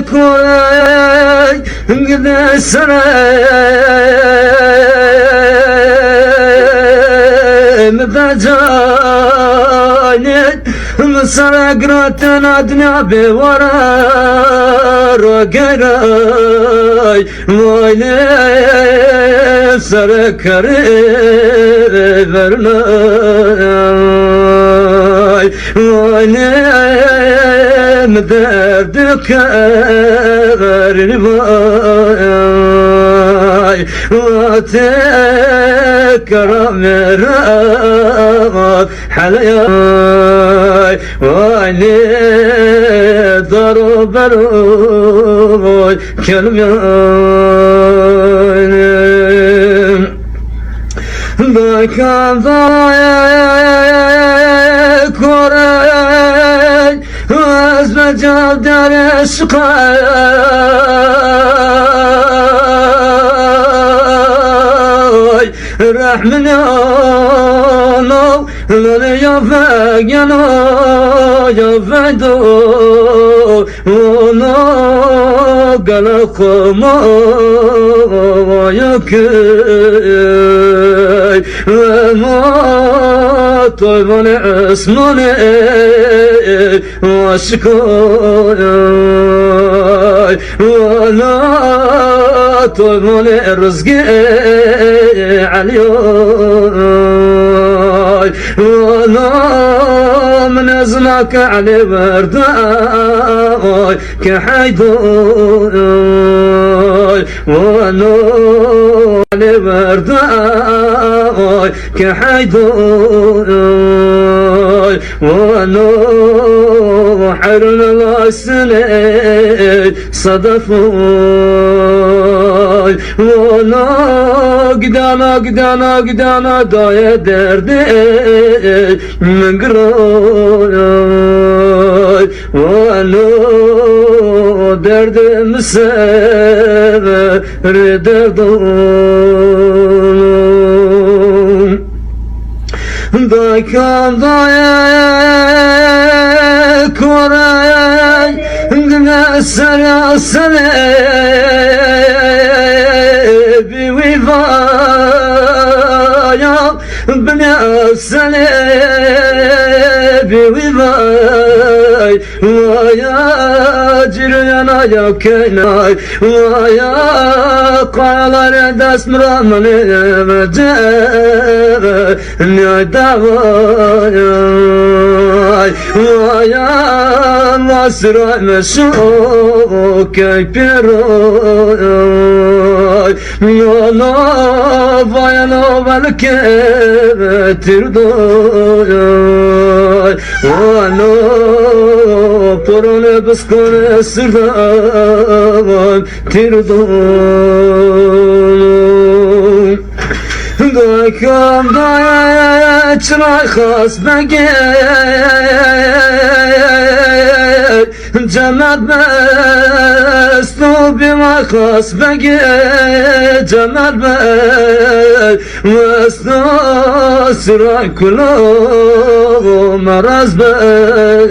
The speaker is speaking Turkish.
መክሮኝ እንግዲህ ባዛኔት ምሳሌ ግራተን አድና በወራር ወገናይ ሞይኔ ሰረከር በርናይ ሞይኔ Derdi kerim Vay Vate karamerat Halayay Vay ne Daru beru Kelmenim Dakadaya Azme cadere şkay Rahmin yana Lale ya fe yana Ya fe do Ona Gala koma Ya köy Ve ma Toymane esmane Aşkay Ve la Toymane rızgı Aliyoy Ve la من ازمك علي برداي كحيدوي ونو علي برداي كحيدوي ونو حرن الاسني صدفوي ونو قدانا قدانا قدانا داية دردي من olur Valo derdim sever derd olur Dakandaya koray Dine sana sana Bir vivaya Bine sana bir vivay Vaya ciriyana ya kenay Vaya kayalara desmramani Vecere Niyada vay Vaya Nasra meşuk Keypiroy Yana vayana velke Tirdoy Vano Porone biskone sırdan Tirdoy Dakam daya çıray khas begey Cemat bima khas begey Cemat bestu sıray kulo maraz bey